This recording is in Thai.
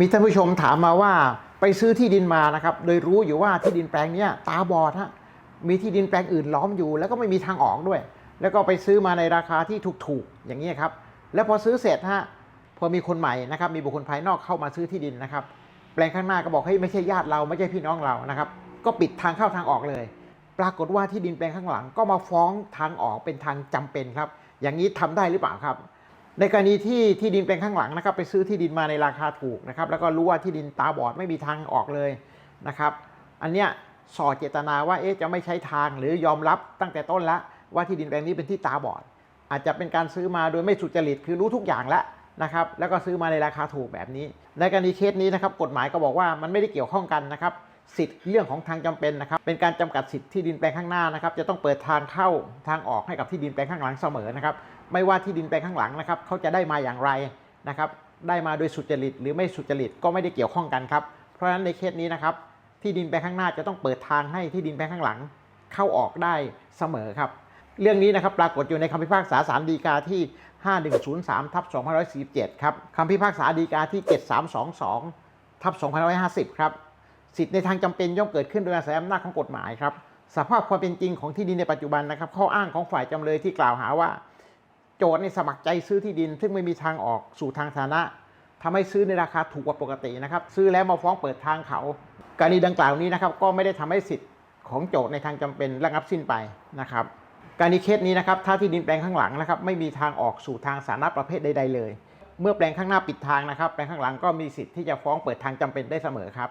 มีท่านผู้ชมถามมาว่าไปซื้อที่ดินมานะครับ โดยรู้อยู่ว่าที่ดินแปลงนี้ตาบอดฮะมีที่ดินแปลงอื่นล้อมอยู่ แล้วก็ไม่มีทางออกด้วย แล้วก็ไปซื้อมาในราคาที่ถูกๆอย่างนี้ครับ แล้วพอซื้อเสร็จฮะพอมีคนใหม่นะครับ มีบุคคลภายนอกเข้ามาซื้อที่ดินนะครับ แปลงข้างหน้าก็บอกเฮ้ยไม่ใช่ญาติเราไม่ใช่พี่น้องเรานะครับ ก็ปิดทางเข้าทางออกเลย ปรากฏว่าที่ดินแปลงข้างหลัง ก็มาฟ้องทางออกเป็นทางจำเป็นครับ อย่างนี้ทำได้หรือเปล่าครับ ในกรณีที่ที่ดินแปลงข้างหลังนะครับไปซื้อที่ดินมาในราคาถูกนะครับแล้วก็รู้ว่าที่ดินตาบอดไม่มีทางออกเลยนะครับอันเนี้ยส่อเจตนาว่าเอ๊ะจะไม่ใช้ทางหรือยอมรับตั้งแต่ต้นแล้วว่าที่ดินแปลงนี้เป็นที่ตาบอด อาจจะเป็นการซื้อมาโดยไม่สุจริตคือรู้ทุกอย่างแล้วนะครับแล้วก็ซื้อมาในราคาถูกแบบนี้ ในกรณีเคสนี้นะครับกฎหมายก็บอกว่ามันไม่ได้เกี่ยวข้องกันนะครับ สิทธิ์เรื่องของทางจำเป็นนะครับ เป็นการจำกัดสิทธิ์ที่ดินแปลงข้างหน้านะครับ จะต้องเปิดทางเข้าทางออกให้กับที่ดินแปลงข้างหลังเสมอนะครับ ไม่ว่าที่ดินแปลงข้างหลังนะครับเขาจะได้มาอย่างไรนะครับ ได้มาโดยสุจริต หรือไม่สุจริตก็ไม่ได้เกี่ยวข้องกันครับ เพราะฉะนั้นในเคสนี้นะครับ ที่ดินแปลงข้างหน้าจะต้องเปิดทางให้ที่ดินแปลงข้างหลัง เข้าออกได้เสมอครับ เรื่องนี้นะครับปรากฏอยู่ในคำพิพากษาศาลฎีกาที่ 5103ทับ2547 ครับคำพิพากษาฎีกาที่ 7322ทับ2550 ครับ สิทธิในทางจำเป็นย่อมเกิดขึ้นโดยอาศัยอำนาจของกฎหมายครับสภาพความเป็นจริงของที่ดินในปัจจุบันนะครับ ข้ออ้างของฝ่ายจำเลยที่กล่าวหาว่า โจทย์ในสมัครใจซื้อที่ดิน ซึ่งไม่มีทางออกสู่ทางสาธารณะทำให้ซื้อในราคาถูกกว่าปกตินะครับ ซื้อแล้วมาฟ้องเปิดทางเขา กรณีดังกล่าวนี้นะครับก็ไม่ได้ทำให้สิทธิ์ของโจทย์ในทางจำเป็นระงับสิ้นไปนะครับการณีเคสนี้นะครับถ้าที่ดินแปลงข้างหลังนะครับไม่มีทางออกสู่ทางสาธารณะประเภทใดๆเลย เมื่อแปลงข้างหน้าปิดทางนะครับ แปลงข้างหลังก็มีสิทธิ์ที่จะฟ้องเปิดทางจำเป็นได้เสมอครับ